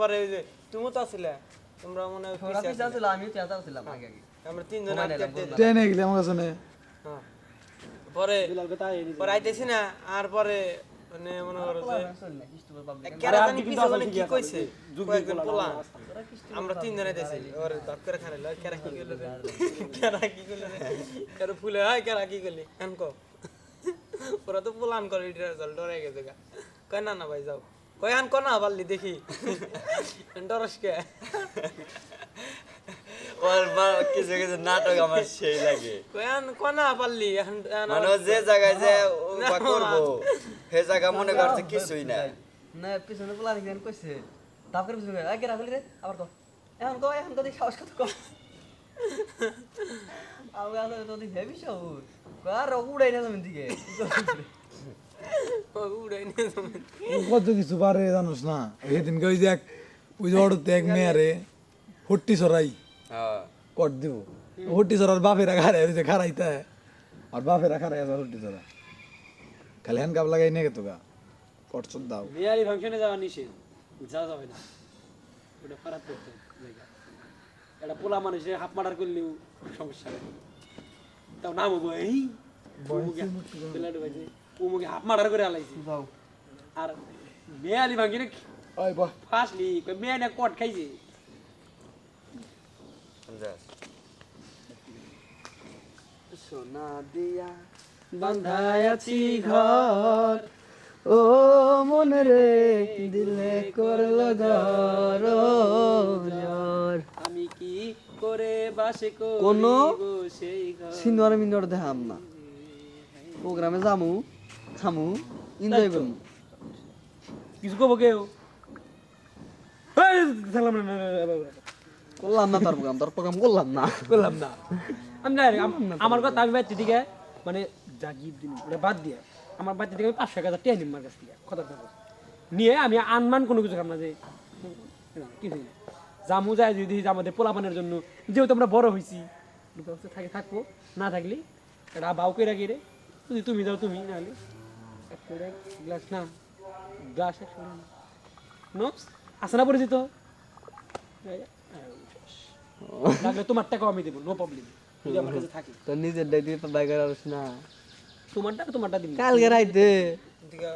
পরে ওই যে তুমি তো আসলে। তোমরা মনে হয় পিছে আসলে। আমি চেতা ছিলাম আগে আগে। আমরা তিনজন আটকে আটকে দিলাম। ট্রেনে গেলে আমার কাছে। নে। হ্যাঁ। পরে পরে আইতেছি না আর পরে মানে মনে করো যে কেরা জানি পিছে মানে কি কইছে কয়েকজন পোলা। আমরা তিনজন আইতেছি ওর ধপ করে খানে লয় কেরা কি কইলো রে? কেরা কি কইলো রে? কেরা ফুলে হয় কেরা কি কইলি এন কো ওরা তো পোলান করে ডরে গেছে গা। কয় না না ভাই যাও। কয় আন কো না পারলি দেখি। ডরস কে ওর মা- কিছু কিছু নাটক আমার সেই লাগে। কয় আন কো পারলি মানে যে জায়গায় যে বা করব সে জায়গা মনে করছে কিছুই না। না পিছনে পোলা দেখি কইছে। তাপ করে পিছনে আগে রাখলি রে আবার কো এখন কো এখন কো দেখি সাহস কত কম। আমি আলো তো দেখি হেভি সাহস। আর উড়াই না তুমি দিকে। কত কিছু পারে জানোস না সেদিনকে ওই যে এক ওই যে অটোতে এক মেয়ারে হট্টি সরাই হ্যাঁ কট দিব হট্টি সরার বাপেরা খারাই ওই যে খারাইতে আর বাপেরা খারাই আছে হট্টি সরা খালি হ্যান্ড কাপ লাগাই নিয়ে গেতো গা কট চোদ দাও বিহারি ফাংশনে যাওয়া নিষেধ যাওয়া যাবে না ওটা খারাপ করতে জায়গা এটা পোলা মানুষে হাফ মার্ডার করলেও সমস্যা নেই তাও নাম হব এই উমুকে হাফ মার্ডার করে আলাইছি। যাও। আর মেয়ালি ভাঙিনে ওই বাহ। ফাঁসলি মেয়ে না কট খাইছে। সোনা দিয়া বান্ধায় আছি ঘর। ও মন রে দিলে করল ঘর। জ্বর আমি কি করে বাসে কোনো- করিব সেই ঘর? সিন্দুর মিন্দুর দেখাম না প্রোগ্রামে যামু। খামু এনজয় করমু। কিছু কবো কেউ? না, না, না, না, না, না। করলাম না তার প্রোগ্রাম তার প্রোগ্রাম করলাম না। করলাম না। আমি আমার কথা আমি বাচ্চা দিকে মানে জাগিয়ে দিন ওটা বাদ দিয়ে। আমার বাচ্চা থেকে আমি পাঁচশো এক হাজার টেনে নিম কাছ থেকে কথা নিয়ে আমি আনমান কোনো কিছু খাম না যে না, কি হইল? জামু যায় যদি যে আমাদের পোলাপানের জন্য। যেহেতু আমরা বড় হয়েছি থাকে থাকব না থাকলে এটা বাউ করে রাখি রে। যদি তুমি যাও তুমি নাহলে গ্লাস না গ্লাস করে আসে না পরিচিত? লাগলে তোমার টাকাও আমি দেবো নো প্রবলেম যদি আমার কাছে থাকে। তো নিজের ডাই দিয়ে তো বাইকার আসিস না তোমারটা তোমারটা দিবি। কালকে রাইতে। দিকে